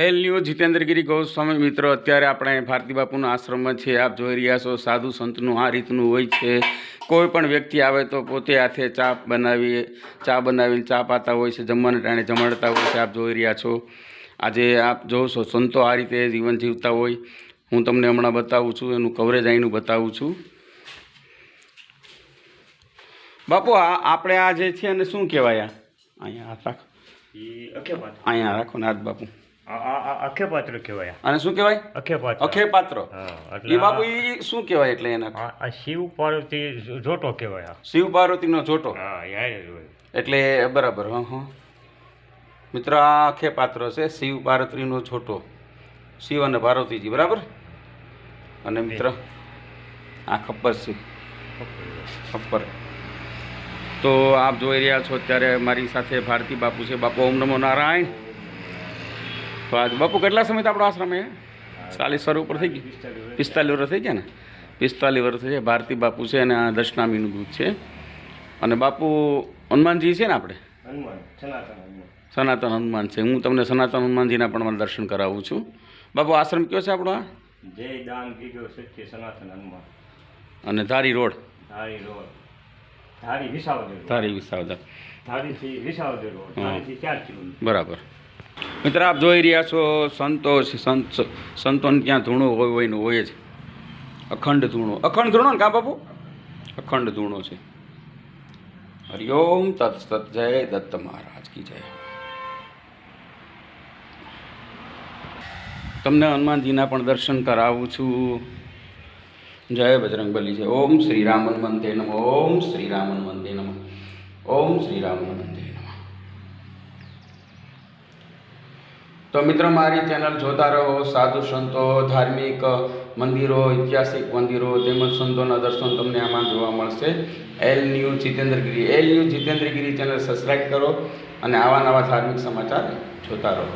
L news Jitendragiri Goswami મિત્રો અત્યારે આપણે ભારતી બાપુના આશ્રમમાં છે આપ જોઈ રહ્યા છો સાધુ સંતનું આ રીતનું હોય છે. કોઈ પણ વ્યક્તિ આવે તો પોતે હાથે ચા બનાવી ચા બનાવીને ચા પાતા હોય છે જમવાના ટાણે જમાડતા હોય છે. આપ જોઈ રહ્યા છો. આજે આપ જોશો સંતો આ રીતે જીવન જીવતા હોય. હું તમને હમણાં બતાવું છું એનું કવરેજ અહીંનું બતાવું છું. બાપુ આ આપણે આ જે છે એને શું કહેવાય? અહીંયા હાથ રાખો. અહીંયા રાખો ને હાથ બાપુ. આ અખેપાત્ર કહેવાય. અને શું કહેવાય? અખેપાત્ર. અખે પાત્ર એ બાપુ એ શું કહેવાય એટલે એના? આ શિવ પાર્વતી જોટો કહેવાય. શિવ પાર્વતીનો જોટો. એટલે બરાબર હા હા. મિત્ર આ અખે પાત્ર છે શિવ પાર્વતીનો જોટો. શિવ અને પાર્વતીજી બરાબર? અને મિત્ર આ ખપ્પર છે. ખપ્પર. તો આપ જોઈ રહ્યા છો અત્યારે મારી સાથે ભારતી બાપુ છે. બાપુ ઓમ નમો નારાયણ. તો આજ બાપુ કેટલા સમય આપણો આશ્રમ છે ચાલીસ વર્ષ ઉપર થઈ ગયું? પિસ્તાલીસ વર્ષ. થઈ ગયા ને? પિસ્તાલીસ વર્ષ છે ભારતી બાપુ છે અને આ દશનામીનું દૂધ છે. અને બાપુ હનુમાનજી છે ને આપણે? સનાતન હનુમાન. છે. હું તમને સનાતન હનુમાનજીના પણ મને દર્શન કરાવું છું. બાપુ આશ્રમ કયો છે આપણો આ? જય દાન કીધો સત્ય સનાતન હનુમાન. અને ધારી રોડ? ધારી રોડ. ધારી વિસાવદર ધારી વિસાવદર. ધારીથી વિસાવદર રોડ. ધારીથી ચાર કિલોમીટર. બરાબર. મિત્ર આપ જોઈ રહ્યા છો સંતોષ છે, સંત સંતોને ત્યાં ધૂણો હોય હોય હોય જ. અખંડ ધૂણો. અખંડ ધૂણો ને કા બાપુ? અખંડ ધૂણો છે. હરિઓમ તત્સત જય દત્ત મહારાજ કી જય. તમને હનુમાનજીના પણ દર્શન કરાવું છું. જય બજરંગ બલી છે ઓમ શ્રી રામન મંદિર નમ. ઓમ શ્રી રામન મંદિર નમ. ઓમ શ્રી રામન મંદિર નમઃ. તો મિત્ર મારી ચેનલ જોતા રહો, સાધુ સંતો, ધાર્મિક મંદિરો, ઐતિહાસિક મંદિરો તેમજ સંતોના દર્શન તમને આમાં જોવા મળશે. L new Jitendragiri, L news Jitendragiri channel subscribe કરો અને આવા નવા ધાર્મિક સમાચાર જોતા રહો.